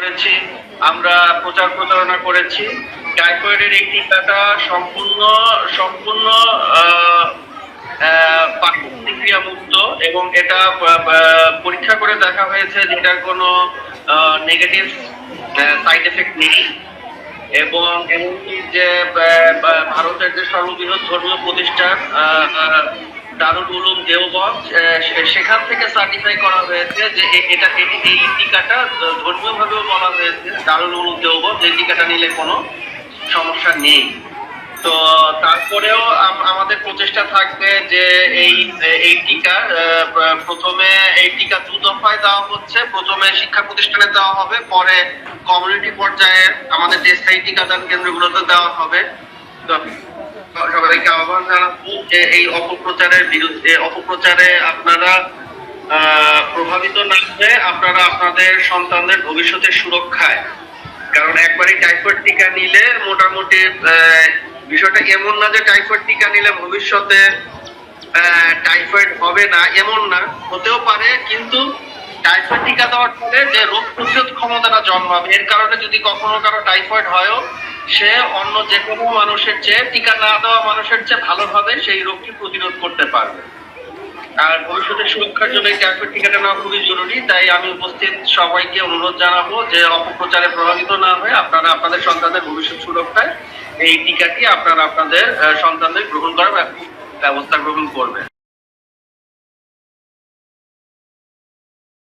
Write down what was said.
করেছি, আমরা প্রচার প্রচারণা করেছি। টাইফয়েডের এই টিকাটা সম্পূর্ণ সম্পূর্ণ প্রতিক্রিয়া মুক্ত এবং এটা পরীক্ষা করে দেখা হয়েছে যেটার কোনো নেগেটিভ সাইড এফেক্ট নেই। এবং এমনকি যে ভারতের যে সর্ববৃহৎ ধর্মীয় প্রতিষ্ঠান দারুল উলুম দেওবন্দ সেখান থেকে সার্টিফাই করা হয়েছে যে এটা এই টিকাটা ধর্মীয় ভাবেও বলা হয়েছে, দারুল উলুম দেওবন্দ, এই টিকাটা নিলে কোনো সমস্যা নেই। তো, তারপরেও আম- আমাদের প্রচেষ্টা থাকবে যে এই এই টিকা প্রথমে এই টিকা দু দফায় দেওয়া হচ্ছে। প্রথমে শিক্ষা প্রতিষ্ঠানে দেওয়া হবে, পরে কমিউনিটি পর্যায়ে আমাদের যে স্থায়ী টিকাদান কেন্দ্রগুলোতে দেওয়া হবে। সবাইকে আহ্বান জানাব যে এই অপপ্রচারের বিরুদ্ধে, অপপ্রচারে আপনারা প্রভাবিত না হয়ে আপনারা আপনাদের সন্তানদের ভবিষ্যতের সুরক্ষায়, কারণ একবারই টাইফয়েড টিকা নিলে মোটামুটি বিষয়টা এমন না যে টাইফয়েড টিকা নিলে ভবিষ্যতে টাইফয়েড হবে না, এমন না, হতেও পারে, কিন্তু টাইফয়েড টিকা দেওয়ার পরে যে রোগ প্রতিরোধ ক্ষমতাটা জন্মাবে, এর কারণে যদি কখনো কারও টাইফয়েড হয়ও সে অন্য যে কোনো মানুষের চেয়ে টিকা না দেওয়া মানুষের চেয়ে ভালোভাবে সেই রোগটি প্রতিরোধ করতে পারবে। আর ভবিষ্যতের সুরক্ষার জন্য টাইফয়েড টিকাটা নেওয়া খুবই জরুরি, তাই আমি উপস্থিত সবাইকে অনুরোধ জানাব যে অপপ্রচারে প্রভাবিত না হয়ে আপনারা আপনাদের সন্তানদের ভবিষ্যৎ সুরক্ষায় এই টিকাটি আপনারা আপনাদের সন্তানদের গ্রহণ করার ব্যব- ব্যবস্থা গ্রহণ করবেন।